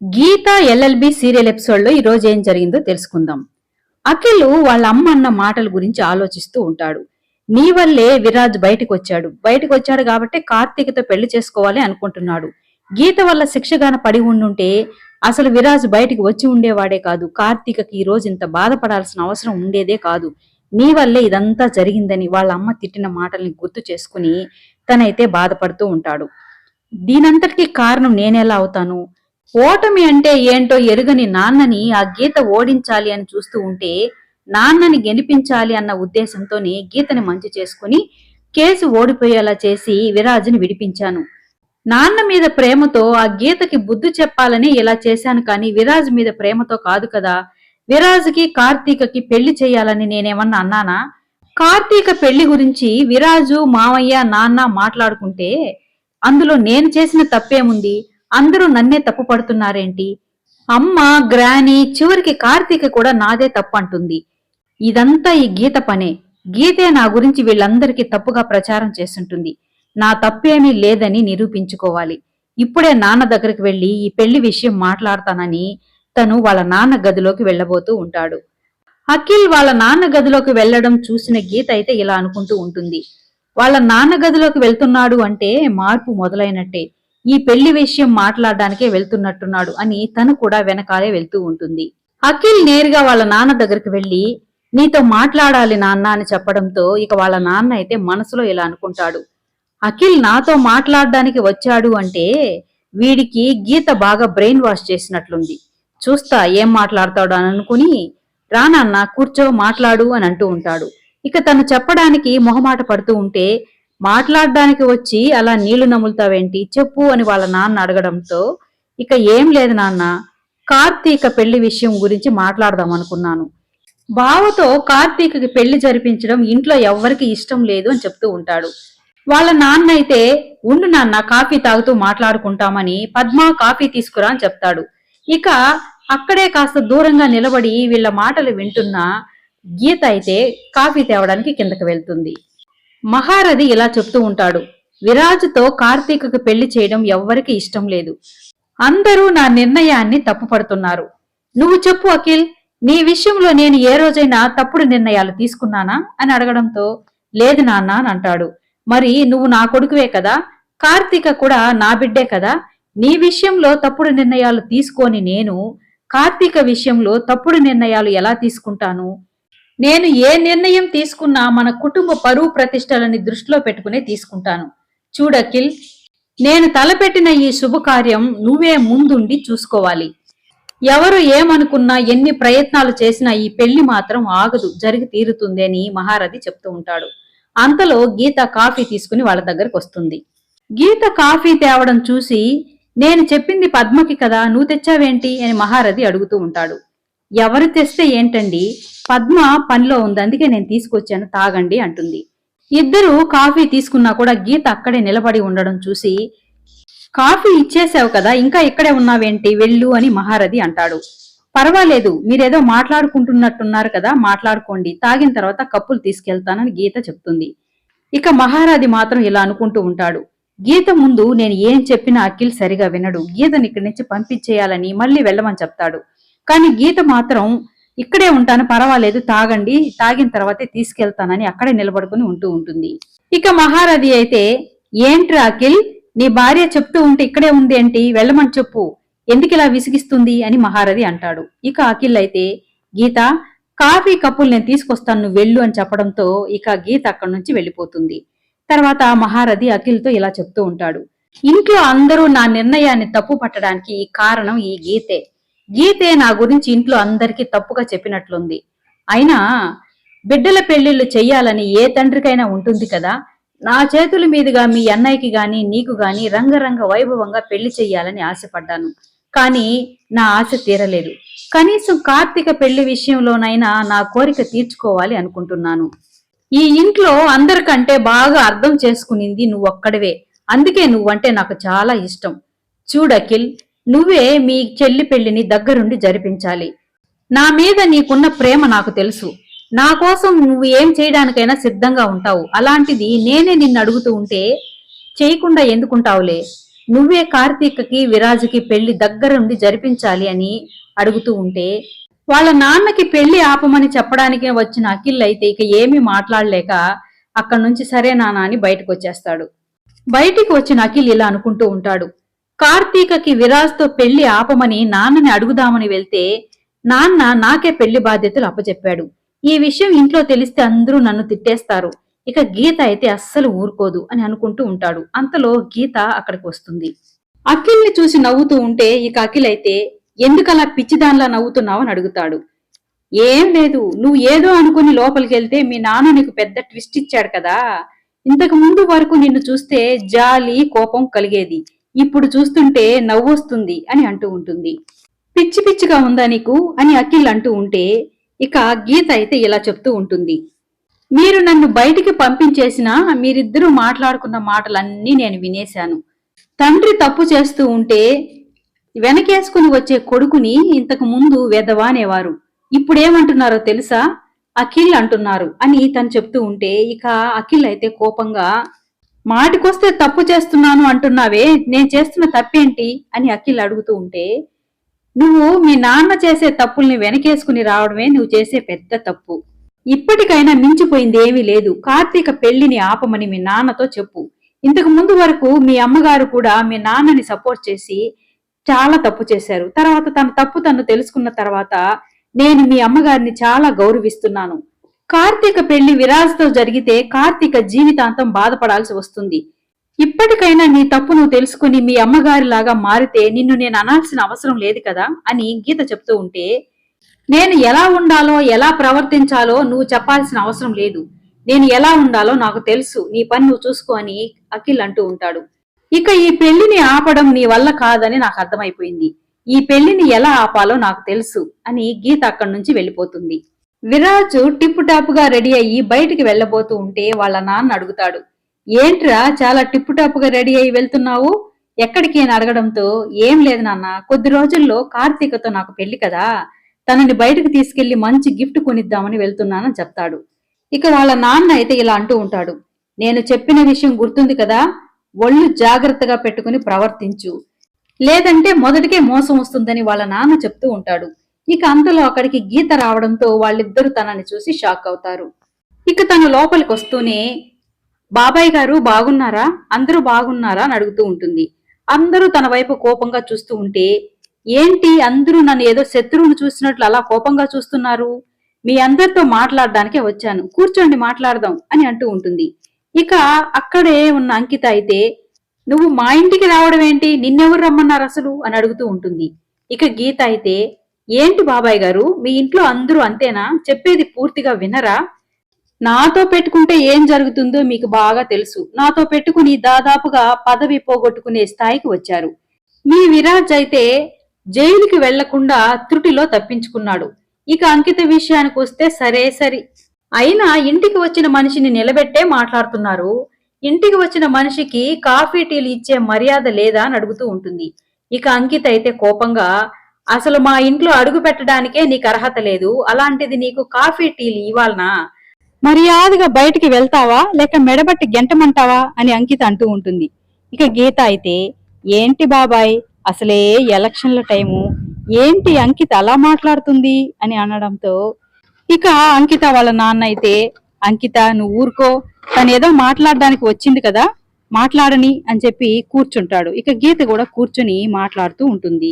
గీత LLB serial ఎపిసోడ్లో లో ఈ రోజు ఏం జరిగిందో తెలుసుకుందాం. అఖిల్ వాళ్ళ అమ్మ అన్న మాటల గురించి ఆలోచిస్తూ ఉంటాడు. నీ వల్లే విరాజ్ బయటకు వచ్చాడు బయటకు వచ్చాడు కాబట్టి కార్తీకతో పెళ్ళి చేసుకోవాలి అనుకుంటున్నాడు. గీత వల్ల శిక్షగాన పడి ఉండుంటే అసలు విరాజ్ బయటికి వచ్చి ఉండేవాడే కాదు. కార్తీకకి ఈ రోజు ఇంత బాధపడాల్సిన అవసరం ఉండేదే కాదు. నీ వల్లే ఇదంతా జరిగిందని వాళ్ళ అమ్మ తిట్టిన మాటల్ని గుర్తు చేసుకుని తనైతే బాధపడుతూ ఉంటాడు. దీనంతటికీ కారణం నేనెలా అవుతాను? ఓటమి అంటే ఏంటో ఎరుగని నాన్నని ఆ గీత ఓడించాలి అని చూస్తూ ఉంటే నాన్నని గెలిపించాలి అన్న ఉద్దేశంతోనే గీతని మంచి చేసుకుని కేసు ఓడిపోయేలా చేసి విరాజుని విడిపించాను. నాన్న మీద ప్రేమతో ఆ గీతకి బుద్ధి చెప్పాలని ఇలా చేశాను కానీ విరాజ్ మీద ప్రేమతో కాదు కదా. విరాజ్కి కార్తీకకి పెళ్ళి చేయాలని నేనేమన్నా అన్నానా? కార్తీక పెళ్ళి గురించి విరాజు మావయ్య నాన్న మాట్లాడుకుంటే అందులో నేను చేసిన తప్పేముంది? అందరూ నన్నే తప్పు పడుతున్నారేంటి? అమ్మ గ్రాని చివరికి కార్తీక కూడా నాదే తప్పు అంటుంది. ఇదంతా ఈ గీత పనే. గీతే నా గురించి వీళ్ళందరికీ తప్పుగా ప్రచారం చేస్తుంటుంది. నా తప్పేమీ లేదని నిరూపించుకోవాలి. ఇప్పుడే నాన్న దగ్గరికి వెళ్ళి ఈ పెళ్ళి విషయం మాట్లాడతానని తను వాళ్ళ నాన్న గదిలోకి వెళ్ళబోతూ ఉంటాడు. అఖిల్ వాళ్ళ నాన్న గదిలోకి వెళ్ళడం చూసిన గీత అయితే ఇలా అనుకుంటూ ఉంటుంది. వాళ్ళ నాన్న గదిలోకి వెళ్తున్నాడు అంటే మార్పు మొదలైనట్టే. ఈ పెళ్ళి విషయం మాట్లాడడానికే వెళ్తున్నట్టున్నాడు అని తను కూడా వెనకాలే వెళ్తూ ఉంటుంది. అఖిల్ నేరుగా వాళ్ళ నాన్న దగ్గరికి వెళ్ళి నీతో మాట్లాడాలి నాన్న అని చెప్పడంతో ఇక వాళ్ళ నాన్న అయితే మనసులో ఇలా అనుకుంటాడు. అఖిల్ నాతో మాట్లాడడానికి వచ్చాడు అంటే వీడికి గీత బాగా బ్రెయిన్ వాష్ చేసినట్లుంది. చూస్తా ఏం మాట్లాడతాడు అని అనుకుని రానాన్న కూర్చో మాట్లాడు అని అంటూ ఉంటాడు. ఇక తను చెప్పడానికి మొహమాట పడుతూ ఉంటే మాట్లాడడానికి వచ్చి అలా నీళ్ళు నములుతావేంటి? చెప్పు అని వాళ్ళ నాన్న అడగడంతో ఇక ఏం లేదు నాన్న కార్తీక పెళ్ళి విషయం గురించి మాట్లాడదాం అనుకున్నాను. బావతో కార్తీకకి పెళ్ళి జరిపించడం ఇంట్లో ఎవ్వరికి ఇష్టం లేదు అని చెప్తూ ఉంటాడు. వాళ్ళ నాన్న అయితే ఉండు నాన్న కాఫీ తాగుతూ మాట్లాడుకుంటామని పద్మ కాఫీ తీసుకురా అని చెప్తాడు. ఇక అక్కడే కాస్త దూరంగా నిలబడి వీళ్ళ మాటలు వింటున్న గీత అయితే కాఫీ తేవడానికి కిందకి వెళ్తుంది. మహారథి ఇలా చెప్తూ ఉంటాడు విరాజుతో కార్తీకకు పెళ్ళి చేయడం ఎవ్వరికి ఇష్టం లేదు. అందరూ నా నిర్ణయాన్ని తప్పుపడుతున్నారు. నువ్వు చెప్పు అఖిల్ నీ విషయంలో నేను ఏ రోజైనా తప్పుడు నిర్ణయాలు తీసుకున్నానా? అని అడగడంతో లేదు నాన్న అని అంటాడు. మరి నువ్వు నా కొడుకువే కదా కార్తీక కూడా నా బిడ్డే కదా నీ విషయంలో తప్పుడు నిర్ణయాలు తీసుకొని నేను కార్తీక విషయంలో తప్పుడు నిర్ణయాలు ఎలా తీసుకుంటాను? నేను ఏ నిర్ణయం తీసుకున్నా మన కుటుంబ పరువు ప్రతిష్టలని దృష్టిలో పెట్టుకునే తీసుకుంటాను. చూడకిల్ నేను తలపెట్టిన ఈ శుభకార్యం నువ్వే ముందుండి చూసుకోవాలి. ఎవరు ఏమనుకున్నా ఎన్ని ప్రయత్నాలు చేసినా ఈ పెళ్ళి మాత్రం ఆగదు జరిగి తీరుతుంది అని మహారథి చెప్తూ ఉంటాడు. అంతలో గీత కాఫీ తీసుకుని వాళ్ళ దగ్గరకు వస్తుంది. గీత కాఫీ తేవడం చూసి నేను చెప్పింది పద్మకి కదా నువ్వు తెచ్చావేంటి? అని మహారథి అడుగుతూ ఉంటాడు. ఎవరు తెస్తే ఏంటండి? పద్మ పనిలో ఉంది అందుకే నేను తీసుకొచ్చాను తాగండి అంటుంది. ఇద్దరు కాఫీ తీసుకున్నా కూడా గీత అక్కడే నిలబడి ఉండడం చూసి కాఫీ ఇచ్చేసావు కదా ఇంకా ఇక్కడే ఉన్నావేంటి? వెళ్ళు అని మహారథి అంటాడు. పర్వాలేదు మీరేదో మాట్లాడుకుంటున్నట్టున్నారు కదా మాట్లాడుకోండి తాగిన తర్వాత కప్పులు తీసుకెళ్తానని గీత చెప్తుంది. ఇక మహారాధి మాత్రం ఇలా అనుకుంటూ ఉంటాడు. గీత ముందు నేను ఏం చెప్పినా అఖిల్ సరిగా వినడు. గీతని ఇక్కడి నుంచి పంపించేయాలని మళ్ళీ వెళ్ళమని చెప్తాడు. కానీ గీత మాత్రం ఇక్కడే ఉంటాను పర్వాలేదు తాగండి తాగిన తర్వాతే తీసుకెళ్తానని అక్కడే నిలబడుకుని ఉంటూ ఉంటుంది. ఇక మహారథి అయితే ఏంట్రా అఖిల్ నీ భార్య చెప్తూ ఉంటే ఇక్కడే ఉంది ఏంటి? వెళ్ళమని చెప్పు. ఎందుకిలా విసిగిస్తుంది? అని మహారథి అంటాడు. ఇక అఖిల్ అయితే గీత కాఫీ కప్పులు నేను తీసుకొస్తాను నువ్వు వెళ్ళు అని చెప్పడంతో ఇక గీత అక్కడి నుంచి వెళ్ళిపోతుంది. తర్వాత మహారథి అఖిల్తో ఇలా చెప్తూ ఉంటాడు. ఇంట్లో అందరూ నా నిర్ణయాన్ని తప్పు పట్టడానికి కారణం ఈ గీతే. గీతే నా గురించి ఇంట్లో అందరికీ తప్పుగా చెప్పినట్లుంది. అయినా బిడ్డల పెళ్ళిళ్ళు చెయ్యాలని ఏ తండ్రికైనా ఉంటుంది కదా? నా చేతుల మీదుగా మీ అన్నయ్యకి గాని నీకు గాని రంగరంగ వైభవంగా పెళ్ళి చెయ్యాలని ఆశపడ్డాను. కానీ నా ఆశ తీరలేదు. కనీసం కార్తీక పెళ్ళి విషయంలోనైనా నా కోరిక తీర్చుకోవాలి అనుకుంటున్నాను. ఈ ఇంట్లో అందరికంటే బాగా అర్థం చేసుకునింది నువ్వొక్కడవే. అందుకే నువ్వంటే నాకు చాలా ఇష్టం. చూడకిల్ నువ్వే మీ చెల్లి పెళ్ళిని దగ్గరుండి జరిపించాలి. నా మీద నీకున్న ప్రేమ నాకు తెలుసు. నా కోసం నువ్వు ఏం చేయడానికైనా సిద్ధంగా ఉంటావు. అలాంటిది నేనే నిన్ను అడుగుతూ ఉంటే చేయకుండా ఎందుకుంటావులే? నువ్వే కార్తీక్కి విరాజుకి పెళ్ళి దగ్గరుండి జరిపించాలి అని అడుగుతూ ఉంటే వాళ్ళ నాన్నకి పెళ్ళి ఆపమని చెప్పడానికి వచ్చిన అఖిల్ అయితే ఇక ఏమీ మాట్లాడలేక అక్కడి నుంచి సరే నాన్న అని బయటకు వచ్చేస్తాడు బయటికి వచ్చిన అఖిల్ ఇలా అనుకుంటూ ఉంటాడు. కార్తీకకి విరాజ్తో పెళ్ళి ఆపమని నాన్నని అడుగుదామని వెళ్తే నాన్న నాకే పెళ్ళి బాధ్యతలు అప్పచెప్పాడు ఈ విషయం ఇంట్లో తెలిస్తే అందరూ నన్ను తిట్టేస్తారు. ఇక గీత అయితే అస్సలు ఊరుకోదు అని అనుకుంటూ ఉంటాడు. అంతలో గీత అక్కడికి వస్తుంది. అఖిల్ని చూసి నవ్వుతూ ఉంటే ఇక అఖిల్ అయితే ఎందుకలా పిచ్చిదానిలా నవ్వుతున్నావు? అని అడుగుతాడు. ఏం లేదు నువ్వు ఏదో అనుకుని లోపలికి వెళ్తే మీ నాన్న నీకు పెద్ద ట్విస్ట్ ఇచ్చాడు కదా. ఇంతకు ముందు వరకు నిన్ను చూస్తే జాలి కోపం కలిగేది. ఇప్పుడు చూస్తుంటే నవ్వొస్తుంది అని అంటూ ఉంటుంది. పిచ్చి పిచ్చిగా ఉందా నీకు? అని అఖిల్ అంటూ ఉంటే ఇక గీత అయితే ఇలా చెప్తూ ఉంటుంది. మీరు నన్ను బయటికి పంపించేసినా మీరిద్దరూ మాట్లాడుకున్న మాటలన్నీ నేను వినేశాను. తండ్రి తప్పు చేస్తూ ఉంటే వెనకేసుకుని వచ్చే కొడుకుని ఇంతకు ముందు వెదవానేవారు ఇప్పుడేమంటున్నారో తెలుసా? అఖిల్ అంటున్నారు అని తను చెప్తూ ఉంటే ఇక అఖిల్ అయితే కోపంగా మాటికొస్తే తప్పు చేస్తున్నాను అంటున్నావే నేను చేస్తున్న తప్పేంటి? అని అఖిల్ అడుగుతూ ఉంటే నువ్వు మీ నాన్న చేసే తప్పుల్ని వెనకేసుకుని రావడమే నువ్వు చేసే పెద్ద తప్పు. ఇప్పటికైనా మించిపోయింది ఏమీ లేదు. కార్తీక పెళ్ళిని ఆపమని మీ నాన్నతో చెప్పు. ఇంతకు ముందు వరకు మీ అమ్మగారు కూడా మీ నాన్నని సపోర్ట్ చేసి చాలా తప్పు చేశారు. తర్వాత తన తప్పు తను తెలుసుకున్న తర్వాత నేను మీ అమ్మగారిని చాలా గౌరవిస్తున్నాను. కార్తీక పెళ్ళి విరాజ్తో జరిగితే కార్తీక జీవితాంతం బాధపడాల్సి వస్తుంది. ఇప్పటికైనా నీ తప్పు నువ్వు తెలుసుకుని మీ అమ్మగారిలాగా మారితే నిన్ను నేను అనాల్సిన అవసరం లేదు కదా అని గీత చెప్తూ ఉంటే నేను ఎలా ఉండాలో ఎలా ప్రవర్తించాలో నువ్వు చెప్పాల్సిన అవసరం లేదు. నేను ఎలా ఉండాలో నాకు తెలుసు. నీ పని నువ్వు చూసుకో అని అఖిల్ అంటూ ఉంటాడు. ఇక ఈ పెళ్ళిని ఆపడం నీ వల్ల కాదని నాకు అర్థమైపోయింది. ఈ పెళ్ళిని ఎలా ఆపాలో నాకు తెలుసు అని గీత అక్కడి నుంచి వెళ్ళిపోతుంది. విరాజు టిప్పు టాపుగా రెడీ అయ్యి బయటికి వెళ్ళబోతూ ఉంటే వాళ్ళ నాన్న అడుగుతాడు ఏంట్రా చాలా టిప్పు టాపుగా రెడీ అయ్యి వెళ్తున్నావు? ఎక్కడికి? అని అడగడంతో ఏం లేదు నాన్న కొద్ది రోజుల్లో కార్తీకతో నాకు పెళ్ళి కదా తనని బయటకు తీసుకెళ్ళి మంచి గిఫ్ట్ కొనిద్దామని వెళ్తున్నానని చెప్తాడు. ఇక వాళ్ళ నాన్న అయితే ఇలా అంటూ ఉంటాడు నేను చెప్పిన విషయం గుర్తుంది కదా ఒళ్ళు జాగ్రత్తగా పెట్టుకుని ప్రవర్తించు. లేదంటే మొదటికే మోసం వస్తుందని వాళ్ళ నాన్న చెప్తూ ఉంటాడు. ఇక అంతలో అక్కడికి గీత రావడంతో వాళ్ళిద్దరూ తనని చూసి షాక్ అవుతారు. ఇక తను లోపలికి వస్తూనే బాబాయ్ గారు బాగున్నారా? అందరూ బాగున్నారా? అని అడుగుతూ ఉంటుంది. అందరూ తన వైపు కోపంగా చూస్తూ ఉంటే ఏంటి అందరూ నన్ను ఏదో శత్రువును చూసినట్లు అలా కోపంగా చూస్తున్నారు? మీ అందరితో మాట్లాడడానికే వచ్చాను. కూర్చోండి మాట్లాడదాం అని అంటూ ఉంటుంది. ఇక అక్కడే ఉన్న అంకిత అయితే నువ్వు మా ఇంటికి రావడం ఏంటి నిన్నెవరు రమ్మన్నారు అసలు? అని అడుగుతూ ఉంటుంది. ఇక గీత అయితే ఏంటి బాబాయ్ గారు? మీ ఇంట్లో అందరూ అంతేనా? చెప్పేది పూర్తిగా వినరా? నాతో పెట్టుకుంటే ఏం జరుగుతుందో మీకు బాగా తెలుసు. నాతో పెట్టుకుని దాదాపుగా పదవి పోగొట్టుకునే స్థాయికి వచ్చారు. మీ విరాజ్ అయితే జైలుకి వెళ్ళకుండా త్రుటిలో తప్పించుకున్నాడు. ఇక అంకిత విషయానికి వస్తే సరే సరి. అయినా ఇంటికి వచ్చిన మనిషిని నిలబెట్టే మాట్లాడుతున్నారు. ఇంటికి వచ్చిన మనిషికి కాఫీ టీలు ఇచ్చే మర్యాద లేదా అని అడుగుతూ ఉంటుంది. ఇక అంకిత అయితే కోపంగా అసలు మా ఇంట్లో అడుగు పెట్టడానికే నీకు అర్హత లేదు. అలాంటిది నీకు కాఫీ టీలు ఇవ్వాలనా? మర్యాదగా బయటికి వెళ్తావా? లేక మెడబట్టి గెంటమంటావా? అని అంకిత అంటూ ఉంటుంది. ఇక గీత అయితే ఏంటి బాబాయ్? అసలే ఎలక్షన్ల టైము. ఏంటి అంకిత అలా మాట్లాడుతుంది? అని అనడంతో ఇక అంకిత వాళ్ళ నాన్న అయితే అంకిత నువ్వు ఊరుకో. తను ఏదో మాట్లాడడానికి వచ్చింది కదా మాట్లాడని అని చెప్పి కూర్చుంటాడు. ఇక గీత కూడా కూర్చుని మాట్లాడుతూ ఉంటుంది.